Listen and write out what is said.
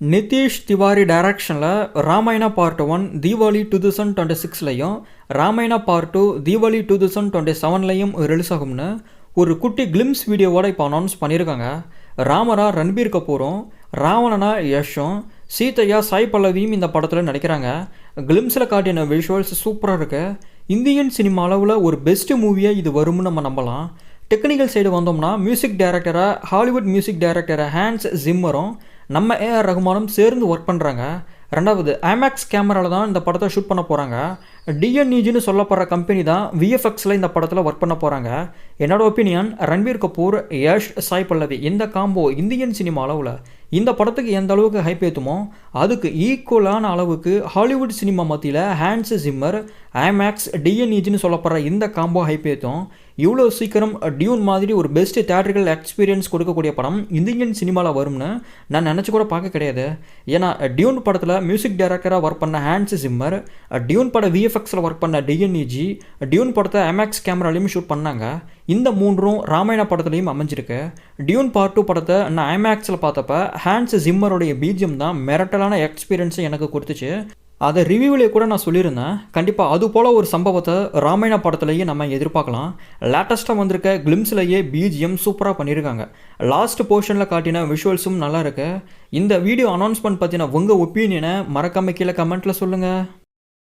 நிதிஷ் திவாரி டைரக்ஷனில் Ramayana part one Deepavali two thousand twenty சிக்ஸ்லையும் Ramayana part two Deepavali two thousand twenty செவன்லையும் release ஆகும்னு ஒரு குட்டி glimpse வீடியோவோட இப்போ அனௌன்ஸ் பண்ணியிருக்காங்க. ராமரா ரன்பீர் கபூரும் ராவணனா யஷும் சீதையா சாய் பல்லவியும் இந்த படத்தில் நடிக்கிறாங்க. கிளிம்ஸில் காட்டின விஷுவல்ஸ் சூப்பராக இருக்குது இந்தியன் சினிமா அளவில் ஒரு பெஸ்ட் மூவியாக இது வரும்னு நம்ம நம்பலாம். டெக்னிக்கல் சைடு வந்தோம்னா மியூசிக் டைரக்டராக ஹாலிவுட் மியூசிக் டைரக்டராக ஹேண்ட்ஸ் ஜிம்மரும் நம்ம ஏஆர் ரகுமானும் சேர்ந்து ஒர்க் பண்ணுறாங்க ரெண்டாவது ஐமேக்ஸ் கேமராவில் தான் இந்த படத்தை ஷூட் பண்ண போகிறாங்க டிஎன்இஜின்னு சொல்லப்படுற கம்பெனி தான் விஎஃப்எக்ஸில் இந்த படத்தில் ஒர்க் பண்ண போகிறாங்க என்னோட ஒப்பீனியன் ரன்வீர் கபூர் யஷ் சாய் பல்லவி இந்த காம்போ இந்தியன் சினிமா அளவில் இந்த படத்துக்கு எந்த அளவுக்கு ஹைப் ஏற்றுமோ அதுக்கு ஈக்குவலான அளவுக்கு ஹாலிவுட் சினிமா மத்தியில் ஹேண்ட்ஸ் ஜிம்மர் ஆமேக்ஸ் டிஎன்இஜின்னு சொல்லப்படுற இந்த காம்போ ஹைப் ஏற்றும் இவ்வளோ சீக்கிரம் டியூன் மாதிரி ஒரு பெஸ்ட் தேட்டரிக்கல் எக்ஸ்பீரியன்ஸ் கொடுக்கக்கூடிய படம் இந்தியன் சினிமாவில் வரும்னு நான் நினச்சி கூட பார்க்க கிடையாது. ஏன்னா டியூன் படத்தில் மியூசிக் டைரக்டராக ஒர்க் பண்ண ஹேண்ட்ஸ் ஜிம்மர் டியூன் பட விஎஃப்எக்ஸில் ஒர்க் பண்ண டிஎன்இஜி டியூன் படத்தை எம்எக்ஸ் கேமராலையும் ஷூட் பண்ணாங்க. இந்த மூன்றும் ராமாயண படத்துலையும் அமைஞ்சிருக்கு. டியூன் பார்ட் டூ படத்தை நான் ஐமேக்ஸில் பார்த்தப்ப ஹேண்ட்ஸ் ஜிம்மருடைய பீஜியம் தான் மிரட்டலான எக்ஸ்பீரியன்ஸை எனக்கு கொடுத்துச்சு. அதை ரிவ்யூவிலே கூட நான் சொல்லியிருந்தேன். கண்டிப்பாக அது போல் ஒரு சம்பவத்தை ராமாயண படத்துலேயே நம்ம எதிர்பார்க்கலாம். லேட்டஸ்ட்டாக வந்திருக்க கிளிம்ஸ்லேயே பிஜிஎம் சூப்பராக பண்ணியிருக்காங்க. லாஸ்ட் போர்ஷனில் காட்டின விஷுவல்ஸும் நல்லா இருக்கு. இந்த வீடியோ அனௌன்ஸ்மெண்ட் பற்றின உங்கள் ஒப்பீனியனை மறக்காம கீழே கமெண்ட்டில் சொல்லுங்கள்